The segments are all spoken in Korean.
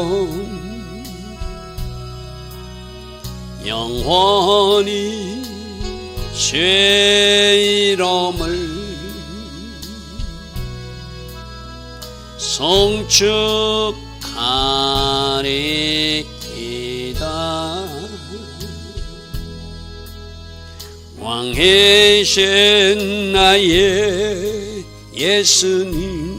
높이고 영원히 죄 이름을 송축하리이다. 왕이신 나의 예수님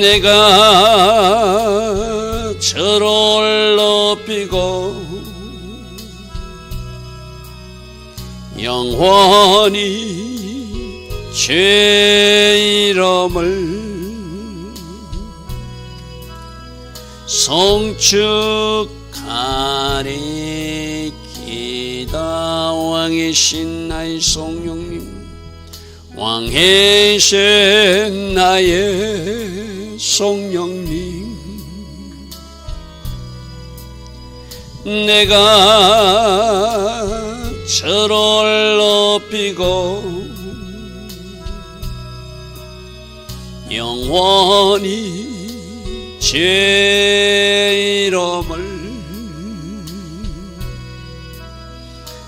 내가 저를 높이고 영원히 죄 이름을 송축하리 기다 왕이신 나의 성령님 왕이신 나의 성령님 내가 저를 높이고 영원히 제 이름을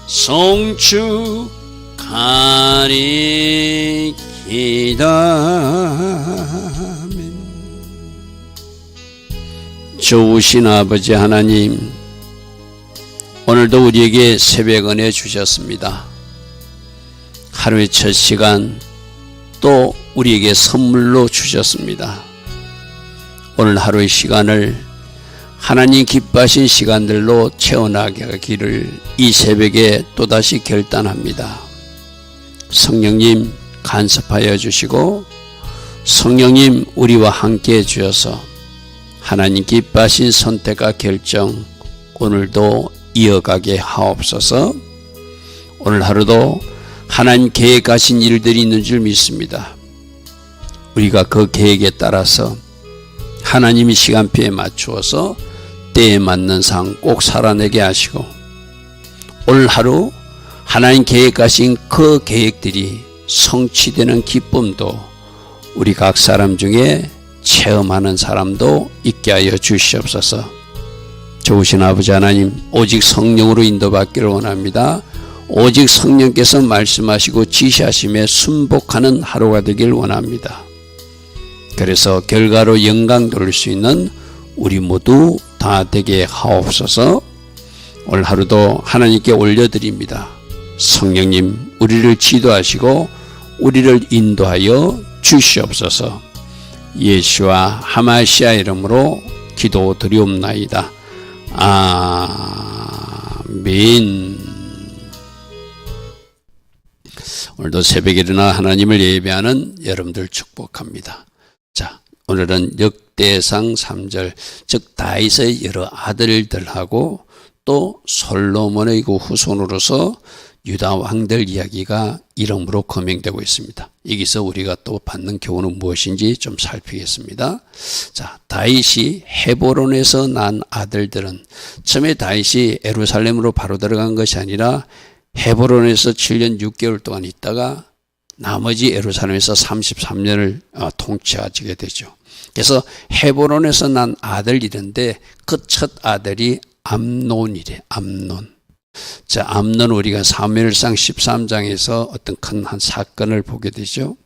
송축하리이다 좋으신 아버지 하나님 오늘도 우리에게 새벽 은혜 주셨습니다. 하루의 첫 시간 또 우리에게 선물로 주셨습니다. 오늘 하루의 시간을 하나님 기뻐하신 시간들로 채워나게 하기를 이 새벽에 또다시 결단합니다. 성령님 간섭하여 주시고 성령님 우리와 함께 해 주셔서 하나님 기뻐하신 선택과 결정 오늘도 이어가게 하옵소서 오늘 하루도 하나님 계획하신 일들이 있는 줄 믿습니다. 우리가 그 계획에 따라서 하나님이 시간표에 맞추어서 때에 맞는 상 꼭 살아내게 하시고 오늘 하루 하나님 계획하신 그 계획들이 성취되는 기쁨도 우리 각 사람 중에 체험하는 사람도 있게 하여 주시옵소서. 좋으신 아버지 하나님, 오직 성령으로 인도받기를 원합니다. 오직 성령께서 말씀하시고 지시하심에 순복하는 하루가 되길 원합니다. 그래서 결과로 영광 돌릴 수 있는 우리 모두 다 되게 하옵소서. 오늘 하루도 하나님께 올려드립니다. 성령님, 우리를 지도하시고 우리를 인도하여 주시옵소서. 예수와 하마시아 이름으로 기도 드리옵나이다. 아멘. 오늘도 새벽에 일어나 하나님을 예배하는 여러분들 축복합니다. 자, 오늘은 역대상 3절, 즉 다윗의 여러 아들들하고 또 솔로몬의 그 후손으로서 유다 왕들 이야기가 이름으로 거명되고 있습니다. 여기서 우리가 또 받는 교훈은 무엇인지 좀 살피겠습니다. 자, 다윗이 헤보론에서 난 아들들은 처음에 다윗이 에루살렘으로 바로 들어간 것이 아니라 헤보론에서 7년 6개월 동안 있다가 나머지 에루살렘에서 33년을 어, 통치하게 되죠. 그래서 헤보론에서 난 아들 이런데 그 첫 아들이 암논이래. 암논. 자, 암론 우리가 사무엘상 13장에서 어떤 큰 한 사건을 보게 되죠.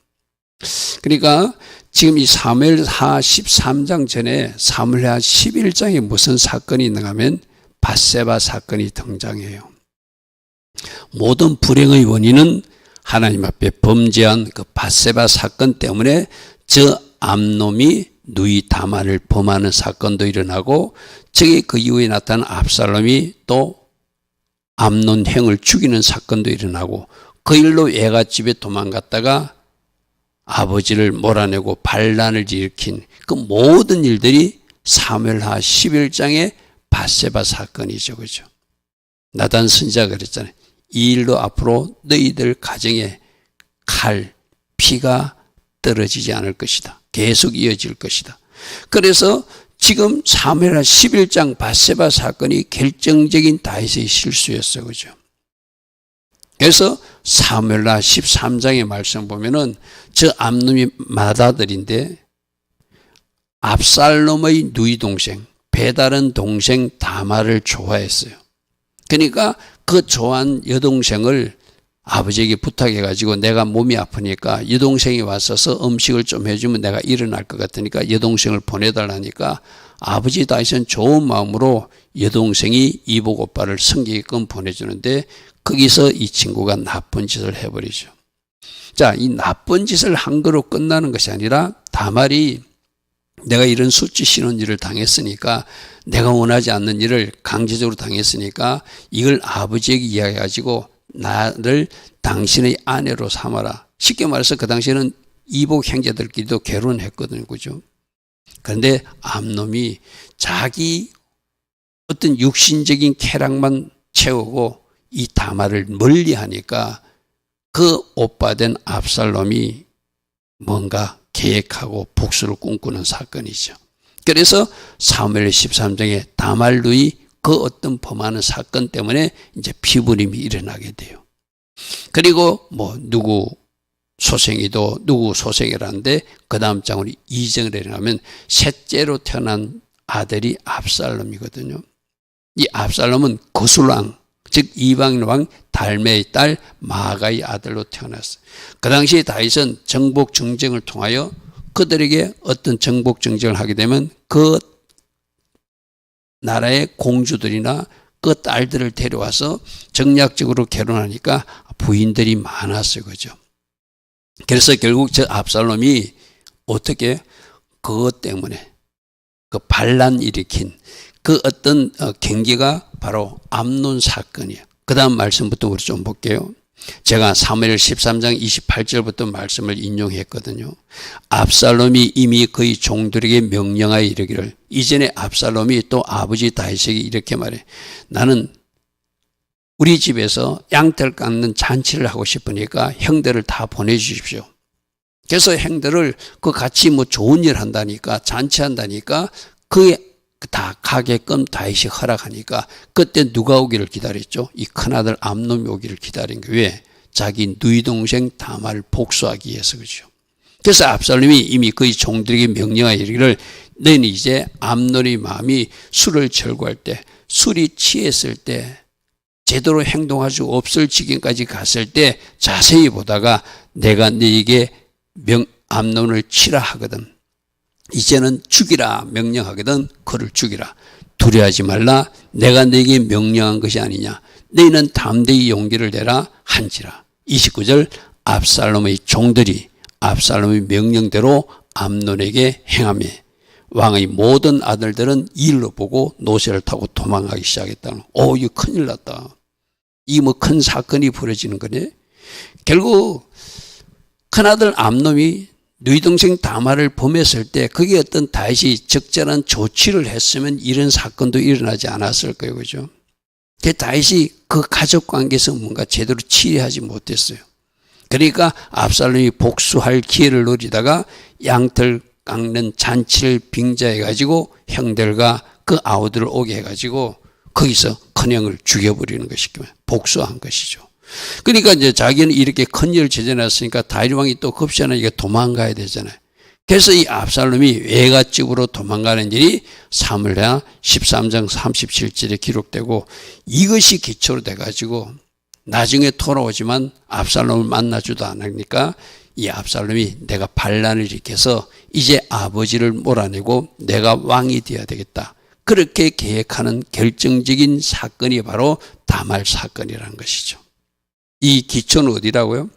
그러니까 지금 이 사무엘하 13장 전에 사무엘하 11장에 무슨 사건이 있는가 하면 바세바 사건이 등장해요. 모든 불행의 원인은 하나님 앞에 범죄한 그 바세바 사건 때문에 저 암놈이 누이 다말을 범하는 사건도 일어나고 저기 그 이후에 나타난 압살롬이 또 암론 행을 죽이는 사건도 일어나고 그 일로 애가 집에 도망갔다가 아버지를 몰아내고 반란을 일으킨 그 모든 일들이 사무엘하 11장의 바세바 사건이죠. 그죠? 나단 선지자가 그랬잖아요. 이 일로 앞으로 너희들 가정에 칼, 피가 떨어지지 않을 것이다. 계속 이어질 것이다. 그래서 지금 사무엘하 11장 바세바 사건이 결정적인 다윗의 실수였어요. 그죠? 그래서 사무엘하 13장의 말씀 보면은 저 암놈이 맏아들인데 압살롬의 누이 동생 배다른 동생 다마를 좋아했어요. 그러니까 그 좋아한 여동생을 아버지에게 부탁해 가지고 내가 몸이 아프니까 여동생이 왔어서 음식을 좀 해주면 내가 일어날 것 같으니까 여동생을 보내달라니까 아버지 다윗은 좋은 마음으로 여동생이 이복 오빠를 성기게끔 보내주는데 거기서 이 친구가 나쁜 짓을 해버리죠. 자, 이 나쁜 짓을 한 거로 끝나는 것이 아니라 다말이 내가 이런 수치스러운 일을 당했으니까 내가 원하지 않는 일을 강제적으로 당했으니까 이걸 아버지에게 이야기해가지고 나를 당신의 아내로 삼아라. 쉽게 말해서 그 당시에는 이복 형제들끼리도 결혼했거든요. 그죠? 그런데 암놈이 자기 어떤 육신적인 쾌락만 채우고 이 다마를 멀리 하니까 그 오빠 된 압살롬이 뭔가 계획하고 복수를 꿈꾸는 사건이죠. 그래서 사무엘 13장에 다말루이 그 어떤 범하는 사건 때문에 이제 피부림이 일어나게 돼요. 그리고 뭐 누구 소생이도 누구 소생이라는데 그 다음 장으로 이정을 해나면 셋째로 태어난 아들이 압살롬이거든요. 이 압살롬은 거술왕 즉 이방 왕 달메의 딸 마가의 아들로 태어났어요. 그 당시 다윗은 정복 정쟁을 통하여 그들에게 어떤 정복 정쟁을 하게 되면 그 나라의 공주들이나 그 딸들을 데려와서 정략적으로 결혼하니까 부인들이 많았어요. 그죠? 그래서 결국 저 압살롬이 어떻게 그것 때문에 그 반란 일으킨 그 어떤 어, 경기가 바로 암론 사건이에요. 그 다음 말씀부터 우리 좀 볼게요. 제가 사무엘 13장 28절부터 말씀을 인용했거든요. 압살롬이 이미 그의 종들에게 명령하여 이르기를 이전에 압살롬이 또 아버지 다윗에게 이렇게 말해 나는 우리 집에서 양털 깎는 잔치를 하고 싶으니까 형들을 다 보내주십시오. 그래서 형들을 그 같이 뭐 좋은 일 한다니까 잔치한다니까 그 다 가게끔 다윗이 허락하니까 그때 누가 오기를 기다렸죠? 이 큰아들 암놈이 오기를 기다린 거예요. 왜? 자기 누이 동생 다말을 복수하기 위해서 그죠. 그래서 압살롬이 이미 그의 종들에게 명령하여 이르기를 너는 이제 암놀의 마음이 술을 절구할 때 술이 취했을 때 제대로 행동할 수 없을 지경까지 갔을 때 자세히 보다가 내가 너에게 명, 암론을 치라 하거든. 이제는 죽이라 명령하거든. 그를 죽이라. 두려워하지 말라. 내가 네게 명령한 것이 아니냐. 너희는 담대히 용기를 내라 한지라. 29절 압살롬의 종들이 압살롬의 명령대로 암논에게 행하며 왕의 모든 아들들은 일로 보고 노새를 타고 도망가기 시작했다는. 오 이거 큰일 났다. 이 뭐 큰 사건이 벌어지는 거네. 결국 큰아들 암놈이 누이 동생 다말을 범했을 때 그게 어떤 다윗이 적절한 조치를 했으면 이런 사건도 일어나지 않았을 거예요. 그죠? 그 다윗이 그 가족 관계에서 뭔가 제대로 치료하지 못했어요. 그러니까 압살롬이 복수할 기회를 노리다가 양털 깎는 잔치를 빙자해 가지고 형들과 그 아우들을 오게 해 가지고 거기서 큰형을 죽여버리는 것이죠. 복수한 것이죠. 그러니까 이제 자기는 이렇게 큰 일을 저질렀으니까 다윗 왕이 또 급시하니까 도망가야 되잖아요. 그래서 이 압살롬이 외갓집으로 도망가는 일이 사물하 13장 37절에 기록되고 이것이 기초로 돼가지고 나중에 돌아오지만 압살롬을 만나지도 않으니까 이 압살롬이 내가 반란을 일으켜서 이제 아버지를 몰아내고 내가 왕이 되어야 되겠다. 그렇게 계획하는 결정적인 사건이 바로 다말 사건이라는 것이죠. 이 기초는 어디라고요?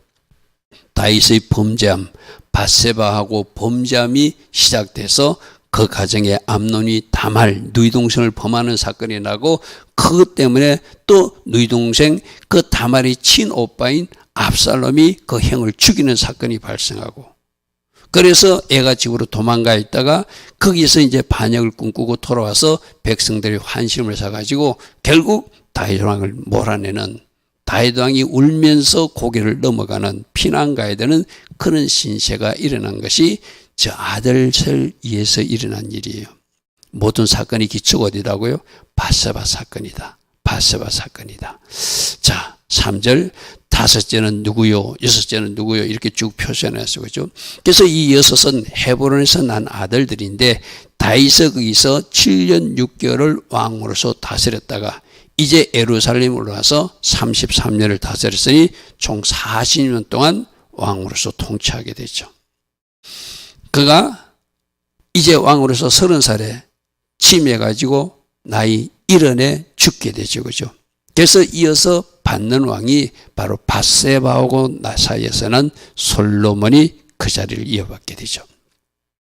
다윗의 범죄함, 바세바하고 범죄함이 시작돼서 그 가정에 암론이 다말 누이 동생을 범하는 사건이 나고 그것 때문에 또 누이 동생 그 다말의 친오빠인 압살롬이 그 형을 죽이는 사건이 발생하고 그래서 애가 집으로 도망가 있다가 거기서 이제 반역을 꿈꾸고 돌아와서 백성들이 환심을 사가지고 결국 다윗 왕을 몰아내는 다윗 왕이 울면서 고개를 넘어가는 피난 가야 되는 그런 신세가 일어난 것이 저 아들을 위해서 일어난 일이에요. 모든 사건이 기초가 어디라고요? 바세바 사건이다. 바세바 사건이다. 자, 3절 다섯째는 누구요? 여섯째는 누구요? 이렇게 쭉 표시해놨어요. 그죠? 그래서 이 여섯은 헤브론에서 난 아들들인데 다윗은 거기서 7년 6개월을 왕으로서 다스렸다가 이제 에루살렘으로 와서 33년을 다스렸으니 총 40년 동안 왕으로서 통치하게 되죠. 그가 이제 왕으로서 30살에 침해가지고 나이 1년에 죽게 되죠. 그죠? 그래서 이어서 받는 왕이 바로 바세바하고 나 사이에서는 솔로몬이 그 자리를 이어받게 되죠.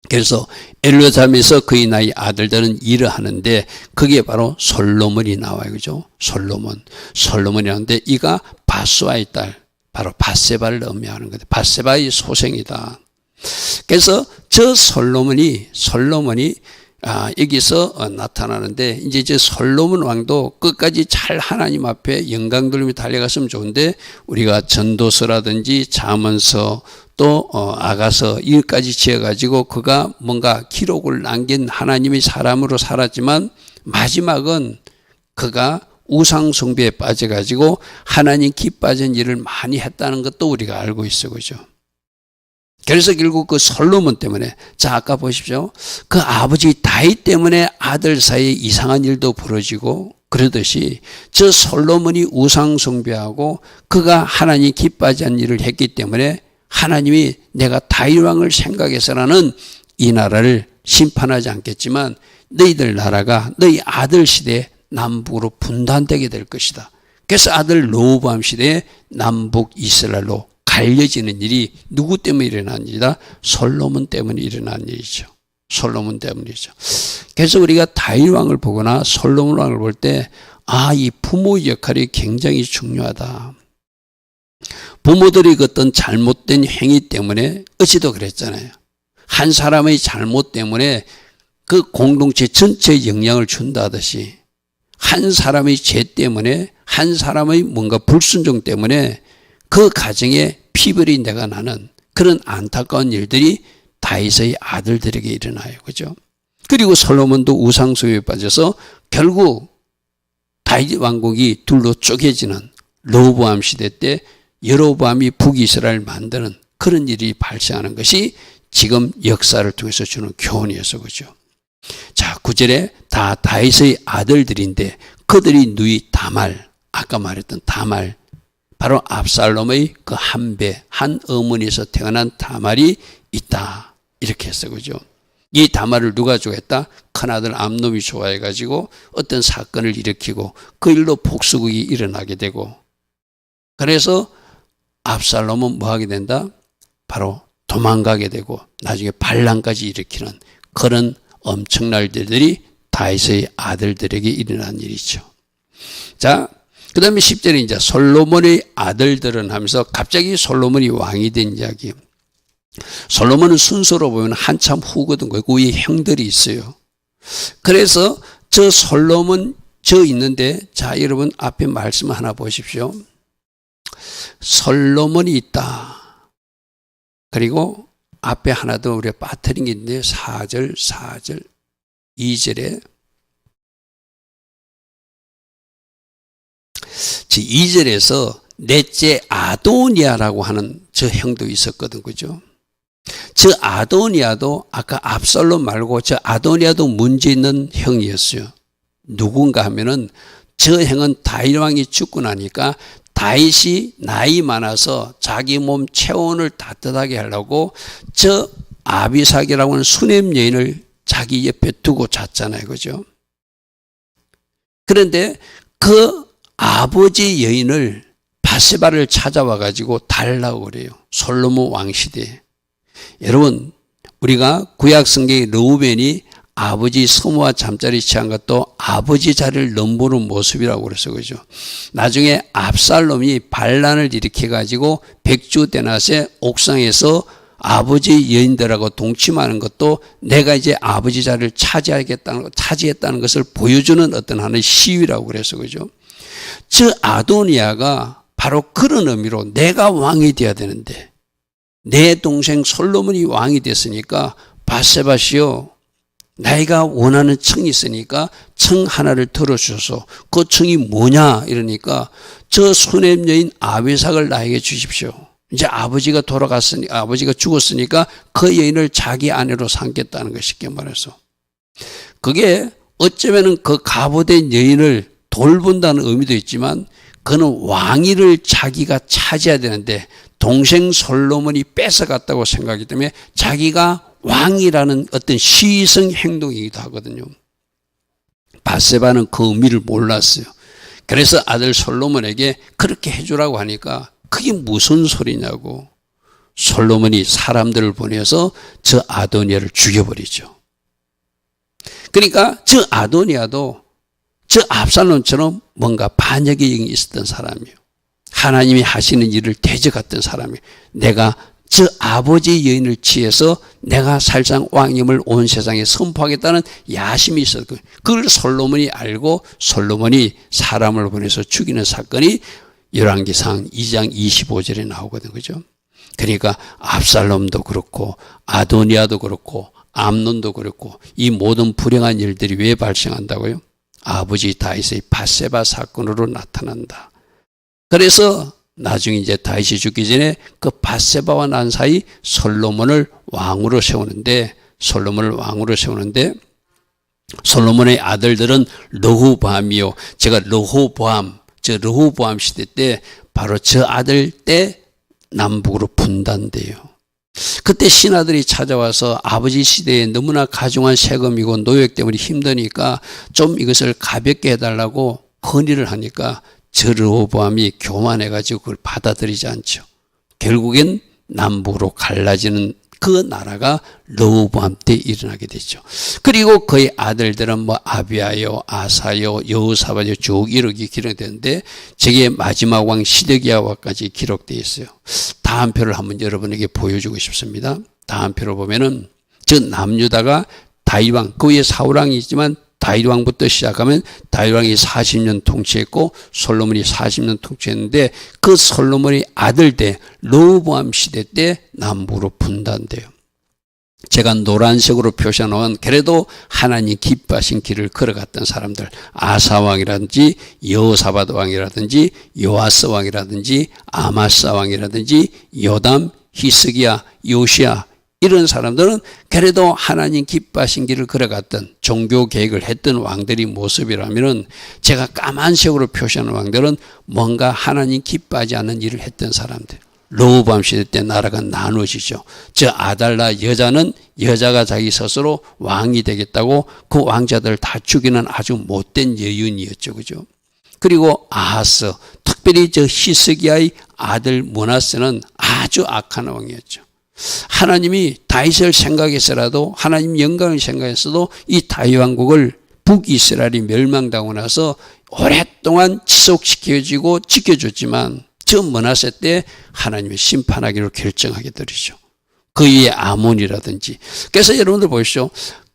그래서 엘르잠에서 그의 나이 아들들은 일을 하는데 그게 바로 솔로몬이 나와요. 그죠? 솔로몬. 솔로몬이라는데 이가 바스와의 딸, 바로 바세바를 의미하는 거죠. 바세바의 소생이다. 그래서 저 솔로몬이, 솔로몬이 아, 여기서 어, 나타나는데 이제 저 솔로몬 왕도 끝까지 잘 하나님 앞에 영광 돌리며 달려갔으면 좋은데 우리가 전도서라든지 자문서 또 어, 아가서 이까지 지어가지고 그가 뭔가 기록을 남긴 하나님의 사람으로 살았지만 마지막은 그가 우상 숭배에 빠져가지고 하나님 기빠진 일을 많이 했다는 것도 우리가 알고 있어 그죠. 그래서 결국 그 솔로몬 때문에 자 아까 보십시오. 그 아버지 다윗 때문에 아들 사이에 이상한 일도 벌어지고 그러듯이 저 솔로몬이 우상 숭배하고 그가 하나님 않는 일을 했기 때문에 하나님이 내가 다윗 왕을 생각해서라는 이 나라를 심판하지 않겠지만 너희들 나라가 너희 아들 시대에 남북으로 분단되게 될 것이다. 그래서 아들 로보암 시대에 남북 이스라엘로 갈려지는 일이 누구 때문에 일어난 일이다? 솔로몬 때문에 일어난 일이죠. 솔로몬 때문이죠. 그래서 우리가 다윗 왕을 보거나 솔로몬 왕을 볼 때, 아, 이 부모 역할이 굉장히 중요하다. 부모들이 그 어떤 잘못된 행위 때문에 어찌도 그랬잖아요. 한 사람의 잘못 때문에 그 공동체 전체에 영향을 준다듯이 한 사람의 죄 때문에 한 사람의 뭔가 불순종 때문에 그 가정에 피벌이 내가 나는 그런 안타까운 일들이 다윗의 아들들에게 일어나요. 그죠? 그리고 솔로몬도 우상수에 빠져서 결국 다윗 왕국이 둘로 쪼개지는 로보암 시대 때 여로보암이 북이스라엘 만드는 그런 일이 발생하는 것이 지금 역사를 통해서 주는 교훈이어서 그죠. 자, 구절에 다 다윗의 아들들인데 그들이 누이 다말, 아까 말했던 다말, 바로 압살롬의 그 한 배, 한 어머니에서 태어난 다말이 있다. 이렇게 했어. 그죠? 이 다말을 누가 좋아했다? 큰아들 암놈이 좋아해가지고 어떤 사건을 일으키고 그 일로 복수국이 일어나게 되고 그래서 압살롬은 뭐 하게 된다? 바로 도망가게 되고 나중에 반란까지 일으키는 그런 엄청난 일들이 다윗의 아들들에게 일어난 일이죠. 자, 그 다음에 10절에 이제 솔로몬의 아들들은 하면서 갑자기 솔로몬이 왕이 된 이야기. 솔로몬은 순서로 보면 한참 후거든. 그 위에 형들이 있어요. 그래서 저 솔로몬 저 있는데 자 여러분 앞에 말씀 하나 보십시오. 솔로몬이 있다. 그리고 앞에 하나 더 우리가 빠뜨린 게 있는데 4절, 4절, 2절에 2절에서 넷째 아도니아라고 하는 저 형도 있었거든. 그죠? 저 아도니아도 아까 압살롬 말고 저 아도니아도 문제 있는 형이었어요. 누군가 하면은 저 형은 다윗 왕이 죽고 나니까 다윗이 나이 많아서 자기 몸 체온을 따뜻하게 하려고 저 아비삭이라고 하는 수냄 여인을 자기 옆에 두고 잤잖아요. 그죠? 그런데 그 아버지 여인을 바세바를 찾아와 가지고 달라고 그래요. 솔로몬 왕 시대에. 여러분, 우리가 구약 성경의 르우벤이 아버지 소모와 잠자리 취한 것도 아버지 자리를 넘보는 모습이라고 그래서 그죠. 나중에 압살롬이 반란을 일으켜 가지고 백주 대낮에 옥상에서 아버지 여인들하고 동침하는 것도 내가 이제 아버지 자리를 차지하겠다는 차지했다는 것을 보여주는 어떤 하나의 시위라고 그래서 그죠. 저 아도니아가 바로 그런 의미로 내가 왕이 되어야 되는데 내 동생 솔로몬이 왕이 됐으니까 바세바시 요 내가 원하는 청이 있으니까 청 하나를 들어주셔서. 그 청이 뭐냐? 이러니까 저 여인 아비삭을 나에게 주십시오. 이제 아버지가 돌아갔으니 아버지가 죽었으니까 그 여인을 자기 아내로 삼겠다는 것 쉽게 말해서. 그게 어쩌면은 그 가보된 여인을 돌본다는 의미도 있지만 그는 왕위를 자기가 차지해야 되는데 동생 솔로몬이 뺏어갔다고 생각하기 때문에 자기가 왕이라는 어떤 시성 행동이기도 하거든요. 바세바는 그 의미를 몰랐어요. 그래서 아들 솔로몬에게 그렇게 해주라고 하니까 그게 무슨 소리냐고 솔로몬이 사람들을 보내서 저 아도니아를 죽여버리죠. 그러니까 저 아도니아도 저 압살롬처럼 뭔가 반역의 영이 있었던 사람이에요. 하나님이 하시는 일을 대적했던 사람이에요. 내가 저 아버지 여인을 취해서 내가 살상 왕임을 온 세상에 선포하겠다는 야심이 있었고 그걸 솔로몬이 알고 솔로몬이 사람을 보내서 죽이는 사건이 열왕기상 2장 25절에 나오거든 그죠? 그러니까 압살롬도 그렇고 아도니아도 그렇고 암론도 그렇고 이 모든 불행한 일들이 왜 발생한다고요? 아버지 다윗의 바세바 사건으로 나타난다. 그래서 나중에 이제 다윗이 죽기 전에 그 바세바와 난 사이 솔로몬을 왕으로 세우는데 솔로몬을 왕으로 세우는데 솔로몬의 아들들은 르후보암이요. 제가 르후보암, 저 르후보암 시대 때 바로 저 아들 때 남북으로 분단돼요. 그때 신하들이 찾아와서 아버지 시대에 너무나 가중한 세금이고 노역 때문에 힘드니까 좀 이것을 가볍게 해달라고 건의를 하니까 저 르호보암이 교만해가지고 그걸 받아들이지 않죠. 결국엔 남북으로 갈라지는 그 나라가 르호보암 때 일어나게 되죠. 그리고 그의 아들들은 뭐 아비아요, 아사요, 여호사바요 쭉 이렇게 기록되는데 저게 마지막 왕 시드기야와까지 기록되어 있어요. 다음 표를 한번 여러분에게 보여주고 싶습니다. 다음 표를 보면은 저 남유다가 다이왕 그 위에 사우랑이 있지만 다윗 왕부터 시작하면 다윗 왕이 40년 통치했고 솔로몬이 40년 통치했는데 그 솔로몬의 아들 때 로보암 시대 때 남북으로 분단돼요. 제가 노란색으로 표시해놓은 그래도 하나님 기뻐하신 길을 걸어갔던 사람들 아사 왕이라든지 여호사바드 왕이라든지 요아스 왕이라든지 아마스 왕이라든지 요담 히스기야 요시야 이런 사람들은 그래도 하나님 기뻐하신 길을 걸어갔던 종교 계획을 했던 왕들이 모습이라면은 제가 까만색으로 표시하는 왕들은 뭔가 하나님 기뻐하지 않는 일을 했던 사람들. 로우밤 시대 때 나라가 나누어지죠. 저 아달라 여자는 여자가 자기 스스로 왕이 되겠다고 그 왕자들 다 죽이는 아주 못된 여윤이었죠. 그죠? 그리고 아하스, 특별히 저 히스기야의 아들 모나스는 아주 악한 왕이었죠. 하나님이 다윗을 생각해서라도 하나님 영광을 생각해서도 이 다윗 왕국을 북이스라엘이 멸망당하고 나서 오랫동안 지속시켜지고 지켜줬지만 저 머나세 때 하나님이 심판하기로 결정하게 되리죠. 그 위에 아몬이라든지. 그래서 여러분들 보십시오.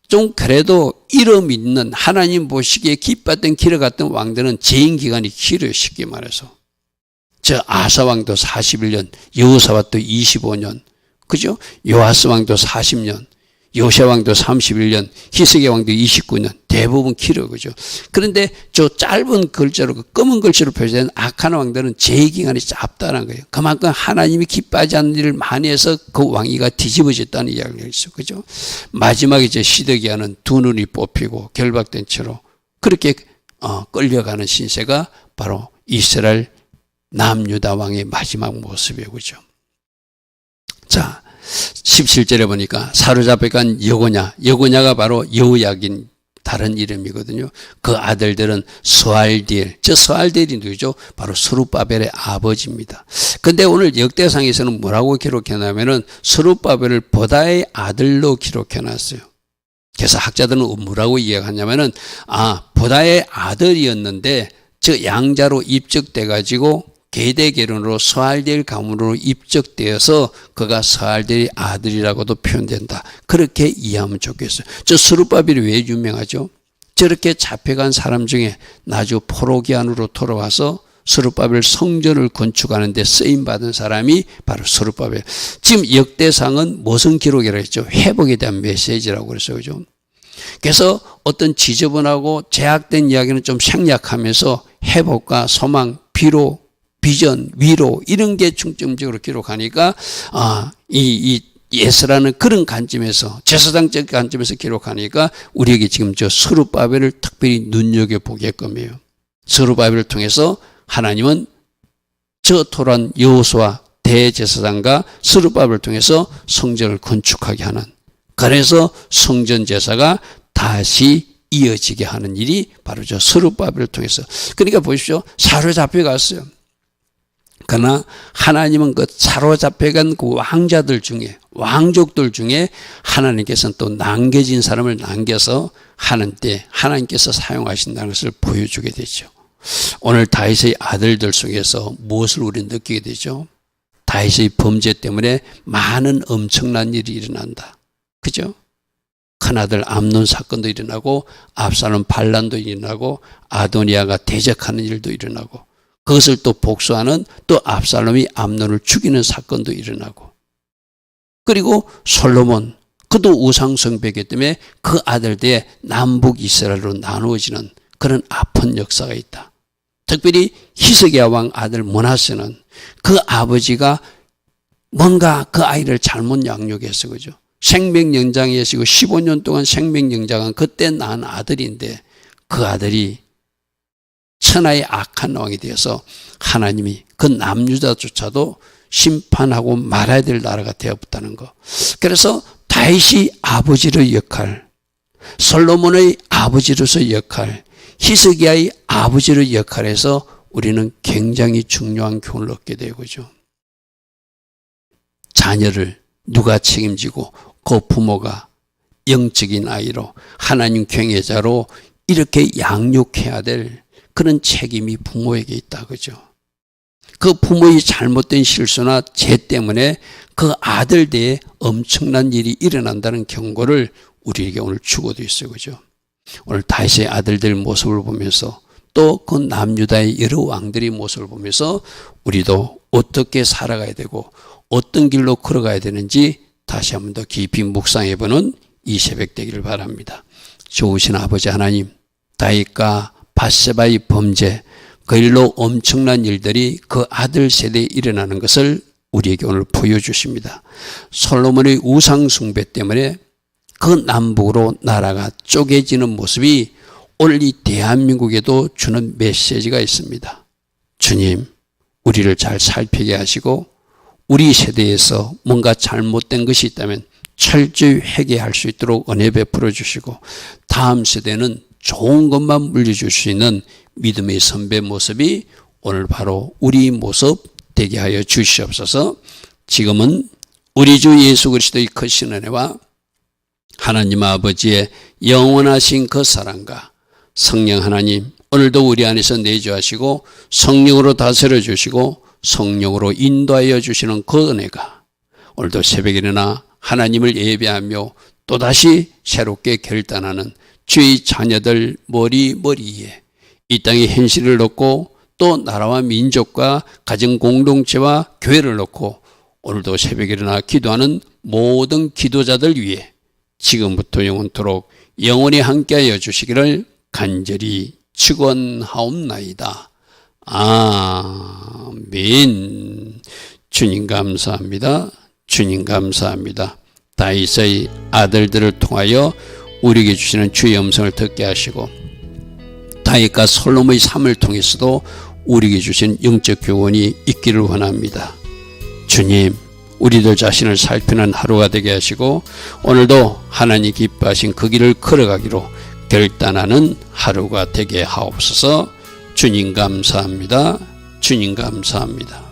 좀 그래도 이름 있는 하나님 보시기에 기뻤던 길을 갔던 왕들은 재임 기간이 길어요. 쉽게 말해서. 저 아사왕도 41년, 여호사밧도 25년, 그죠? 요하스 왕도 40년, 요세 왕도 31년, 히스기 왕도 29년, 대부분 길어, 그죠? 그런데 저 짧은 글자로, 그 검은 글씨로 표시된 악한 왕들은 제기간이 짧다는 거예요. 그만큼 하나님이 기뻐하지 않는 일을 많이 해서 그 왕위가 뒤집어졌다는 이야기가 있어, 그죠? 마지막에 제 시드기야는 두 눈이 뽑히고 결박된 채로 그렇게 어, 끌려가는 신세가 바로 이스라엘 남유다 왕의 마지막 모습이에요, 그죠? 자, 17절에 보니까 사로잡혀간 여고냐, 여고냐가 바로 여우약인 다른 이름이거든요. 그 아들들은 스알디엘, 저 스알디엘이 누구죠? 바로 스룹바벨의 아버지입니다. 근데 오늘 역대상에서는 뭐라고 기록해놨냐면은 스룹바벨을 보다의 아들로 기록해놨어요. 그래서 학자들은 뭐라고 이해하냐면은 아 보다의 아들이었는데 저 양자로 입적돼 가지고 계대 결혼으로 서알델 가문으로 입적되어서 그가 서알델의 아들이라고도 표현된다. 그렇게 이해하면 좋겠어요. 저 스룹바벨이 왜 유명하죠? 저렇게 잡혀간 사람 중에 나주 포로기안으로 돌아와서 스룹바벨 성전을 건축하는 데 쓰임 받은 사람이 바로 스룹바벨. 지금 역대상은 무슨 기록이라 했죠? 회복에 대한 메시지라고 그랬어요. 그죠? 그래서 어떤 지저분하고 제약된 이야기는 좀 생략하면서 회복과 소망, 비로, 비전, 위로 이런 게 중점적으로 기록하니까 아, 이, 이 예스라는 그런 관점에서 제사장적 관점에서 기록하니까 우리에게 지금 저 스룹바벨을 특별히 눈여겨 보게끔 해요. 스룹바벨을 통해서 하나님은 저 토란 여호수아 대제사장과 스룹바벨을 통해서 성전을 건축하게 하는 그래서 성전 제사가 다시 이어지게 하는 일이 바로 저 스룹바벨을 통해서 그러니까 보십시오 사로잡혀 갔어요. 그러나 하나님은 그 사로잡혀간 그 왕자들 중에 왕족들 중에 하나님께서는 또 남겨진 사람을 남겨서 하는 때 하나님께서 사용하신다는 것을 보여주게 되죠. 오늘 다윗의 아들들 속에서 무엇을 우리는 느끼게 되죠? 다윗의 범죄 때문에 많은 엄청난 일이 일어난다. 그죠? 큰아들 암론 사건도 일어나고 압살롬 반란도 일어나고 아도니아가 대적하는 일도 일어나고 그것을 또 복수하는 또 압살롬이 암론을 죽이는 사건도 일어나고 그리고 솔로몬 그도 우상성배기 때문에 그 아들들의 남북 이스라엘로 나누어지는 그런 아픈 역사가 있다. 특별히 히스기야 왕 아들 모나스는 그 아버지가 뭔가 그 아이를 잘못 양육했어 그죠. 생명 연장이시고 15년 동안 생명 연장한 그때 낳은 아들인데 그 아들이 천하의 악한 왕이 되어서 하나님이 그 남유다조차도 심판하고 말아야 될 나라가 되었다는 거. 그래서 다윗이 아버지의 역할, 솔로몬의 아버지로서의 역할, 히스기야의 아버지의 역할에서 우리는 굉장히 중요한 교훈을 얻게 되고죠. 자녀를 누가 책임지고 그 부모가 영적인 아이로 하나님 경외자로 이렇게 양육해야 될 그런 책임이 부모에게 있다 그죠. 그 부모의 잘못된 실수나 죄 때문에 그 아들 대에 엄청난 일이 일어난다는 경고를 우리에게 오늘 주고도 있어요. 그죠? 오늘 다윗의 아들들 모습을 보면서 또 그 남유다의 여러 왕들의 모습을 보면서 우리도 어떻게 살아가야 되고 어떤 길로 걸어가야 되는지 다시 한번 더 깊이 묵상해 보는 이 새벽 되기를 바랍니다. 좋으신 아버지 하나님, 다윗과 바세바의 범죄, 그 일로 엄청난 일들이 그 아들 세대에 일어나는 것을 우리에게 오늘 보여주십니다. 솔로몬의 우상 숭배 때문에 그 남북으로 나라가 쪼개지는 모습이 오늘 이 대한민국에도 주는 메시지가 있습니다. 주님, 우리를 잘 살피게 하시고 우리 세대에서 뭔가 잘못된 것이 있다면 철저히 회개할 수 있도록 은혜 베풀어 주시고 다음 세대는 좋은 것만 있는 믿음의 선배 모습이 오늘 바로 우리 모습 되게 하여 주시옵소서. 지금은 우리 주 예수 그리스도의 크신 은혜와 하나님 아버지의 영원하신 그 사랑과 성령 하나님 오늘도 우리 안에서 내주하시고 성령으로 다스려 주시고 성령으로 인도하여 주시는 그 은혜가 오늘도 새벽에 일어나 하나님을 예배하며 또다시 새롭게 결단하는 주의 자녀들 머리 머리에 이 땅의 현실을 놓고 또 나라와 민족과 가정 공동체와 교회를 놓고 오늘도 새벽에 일어나 기도하는 모든 기도자들 위해 지금부터 영원토록 영원히 함께하여 주시기를 간절히 축원하옵나이다. 아멘. 주님 감사합니다. 주님 감사합니다. 다윗의 아들들을 통하여 우리에게 주시는 주의 음성을 듣게 하시고 다윗과 솔로몬의 삶을 통해서도 우리에게 주신 영적 교훈이 있기를 원합니다. 주님, 우리들 자신을 살피는 하루가 되게 하시고 오늘도 하나님 기뻐하신 그 길을 걸어가기로 결단하는 하루가 되게 하옵소서 주님 감사합니다. 주님 감사합니다.